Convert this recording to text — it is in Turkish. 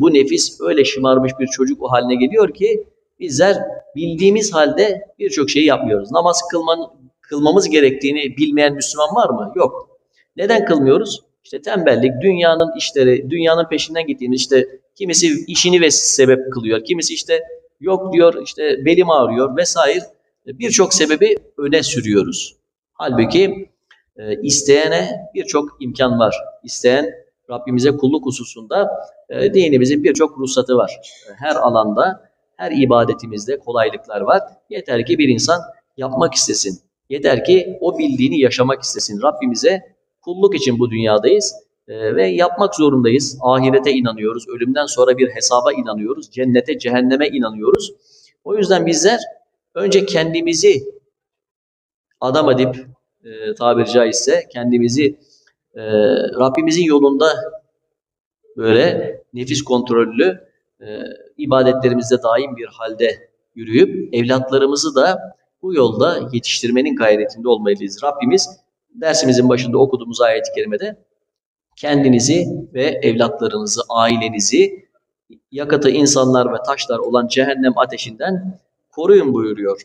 Bu nefis öyle şımarmış bir çocuk o haline geliyor ki bizler bildiğimiz halde birçok şeyi yapmıyoruz. Namaz kılman, kılmamız gerektiğini bilmeyen Müslüman var mı? Yok. Neden kılmıyoruz? İşte tembellik, dünyanın işleri, dünyanın peşinden gittiğimiz işte kimisi işini ve sebep kılıyor. Kimisi işte yok diyor işte belim ağrıyor vesaire. Birçok sebebi öne sürüyoruz. Halbuki e, isteyene birçok imkan var. İsteyen Rabbimize kulluk hususunda e, dinimizin birçok ruhsatı var. E, Her alanda, her ibadetimizde kolaylıklar var. Yeter ki bir insan yapmak istesin. Yeter ki o bildiğini yaşamak istesin. Rabbimize kulluk için bu dünyadayız e, ve yapmak zorundayız. Ahirete inanıyoruz. Ölümden sonra bir hesaba inanıyoruz. Cennete, cehenneme inanıyoruz. O yüzden bizler önce kendimizi adam edip e, tabiri caizse kendimizi e, Rabbimizin yolunda böyle nefis kontrollü e, ibadetlerimizde daim bir halde yürüyüp evlatlarımızı da bu yolda yetiştirmenin gayretinde olmalıyız. Rabbimiz dersimizin başında okuduğumuz ayet-i kerimede kendinizi ve evlatlarınızı, ailenizi yakıtı insanlar ve taşlar olan cehennem ateşinden koruyun buyuruyor.